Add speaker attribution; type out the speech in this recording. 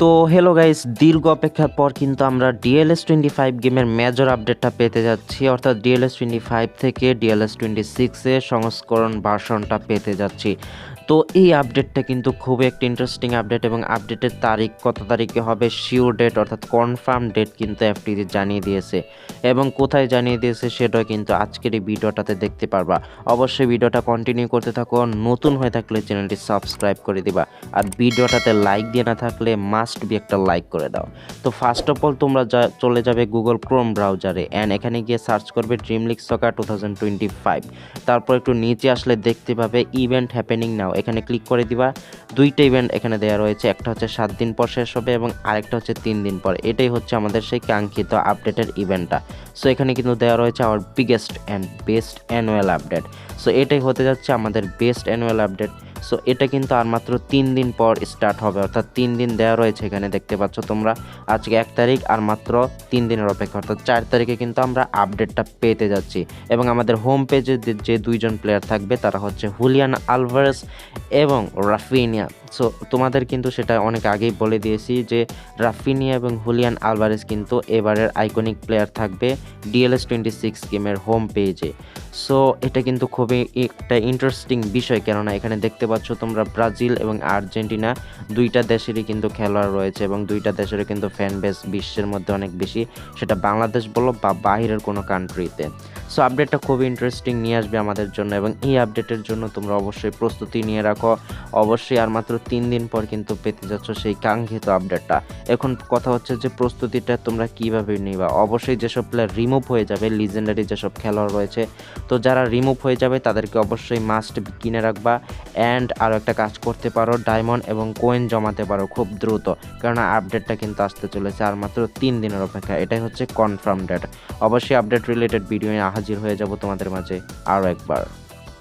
Speaker 1: তো hello guys দীর্ঘ অপেক্ষার পর কিন্তু আমরা ডিএলএস টোয়েন্টি ফাইভ গেমের মেজর আপডেটটা পেতে যাচ্ছি। অর্থাৎ ডিএলএস টোয়েন্টি ফাইভ থেকে ডিএলএস টোয়েন্টি সিক্সের সংস্করণ ভার্সনটা পেতে যাচ্ছি। তো এই আপডেটটা কিন্তু খুবই একটা ইন্টারেস্টিং আপডেট এবং আপডেটের তারিখ কত তারিখে হবে শিওর ডেট অর্থাৎ কনফার্ম ডেট কিন্তু এফটিজি জানিয়ে দিয়েছে। এবং কোথায় জানিয়ে দিয়েছে সেটাও কিন্তু আজকের এই ভিডিওটাতে দেখতে পারবা। অবশ্যই ভিডিওটা কন্টিনিউ করতে থাকো, নতুন হয়ে থাকলে চ্যানেলটি সাবস্ক্রাইব করে দিবা। আর ভিডিওটাতে লাইক দিয়ে না থাকলে মাস্ট বি একটা লাইক করে দাও। তো ফার্স্ট অফ অল তোমরা যা- চলে যাবে গুগল ক্রোম ব্রাউজারে অ্যান্ড এখানে গিয়ে সার্চ করবে dream league soccer two thousand twenty five তারপর একটু নিচে আসলে দেখতে পাবে ইভেন্ট হ্যাপেনিং নাও এখানে ক্লিক করে দিবা। দুইটা ইভেন্ট এখানে দেওয়া রয়েছে, একটা হচ্ছে সাত দিন পর শেষ হবে এবং আরেকটা হচ্ছে তিন দিন পর। এটাই হচ্ছে আমাদের সেই কাঙ্ক্ষিত আপডেটের ইভেন্টটা সো এখানে কিন্তু দেওয়া রয়েছে our biggest and best annual update so এটাই হতে যাচ্ছে আমাদের বেস্ট অ্যানুয়াল আপডেট সো এটা কিন্তু আর মাত্র তিন দিন পর স্টার্ট হবে। অর্থাৎ তিন দিন দেওয়া রয়েছে এখানে, দেখতে পাচ্ছ তোমরা। আজকে এক তারিখ আর মাত্র তিন দিনের অপেক্ষা। অর্থাৎ চার তারিখে কিন্তু আমরা আপডেটটা পেতে যাচ্ছি। এবং আমাদের হোম পেজে যে দুইজন প্লেয়ার থাকবে, তারা হচ্ছে হুলিয়ান আলভারেস এবং রাফিনিয়া। সো তোমাদের কিন্তু সেটা অনেক আগেই বলে দিয়েছি যে, রাফিনিয়া এবং হুলিয়ান আলভারেস কিন্তু এবারের আইকনিক প্লেয়ার থাকবে ডিএলএস টোয়েন্টি সিক্স গেমের হোম পেজে সো এটা কিন্তু খুবই একটা ইন্টারেস্টিং বিষয়। কেননা এখানে দেখতে পাচ্ছ তোমরা ব্রাজিল এবং আর্জেন্টিনা। দুইটা দেশেরই কিন্তু খেলোয়াড় রয়েছে এবং দুইটা দেশেরও কিন্তু ফ্যান বেস বিশ্বের মধ্যে অনেক বেশি। সেটা বাংলাদেশ বলো বা বাহিরের কোনো কান্ট্রিতে সো আপডেটটা খুবই ইন্টারেস্টিং নিয়ে আসবে আমাদের জন্য এবং এই আপডেটের জন্য তোমরা অবশ্যই প্রস্তুতি নিয়ে রাখো। অবশ্যই আর মাত্র তিন দিন পর কিন্তু পেতে যাচ্ছ সেই কাঙ্ক্ষিত আপডেটটা এখন কথা হচ্ছে যে প্রস্তুতিটা তোমরা কীভাবে নিবা? অবশ্যই যেসব প্লেয়ার রিমুভ হয়ে যাবে লিজেন্ডারি যেসব খেলোয়াড় রয়েছে, তো যারা রিমুভ হয়ে যাবে তাদেরকে অবশ্যই মাস্ট কিনে রাখবা অ্যান্ড আরও একটা কাজ করতে পারো ডায়মন্ড এবং কোয়েন জমাতে পারো খুব দ্রুত কারণ আপডেটটা কিন্তু আসতে চলেছে আর মাত্র তিন দিনের অপেক্ষা এটাই হচ্ছে কনফার্ম ডেট অবশ্যই আপডেট রিলেটেড ভিডিও নিয়ে হাজির হয়ে যাব তোমাদের মাঝে আরও একবার।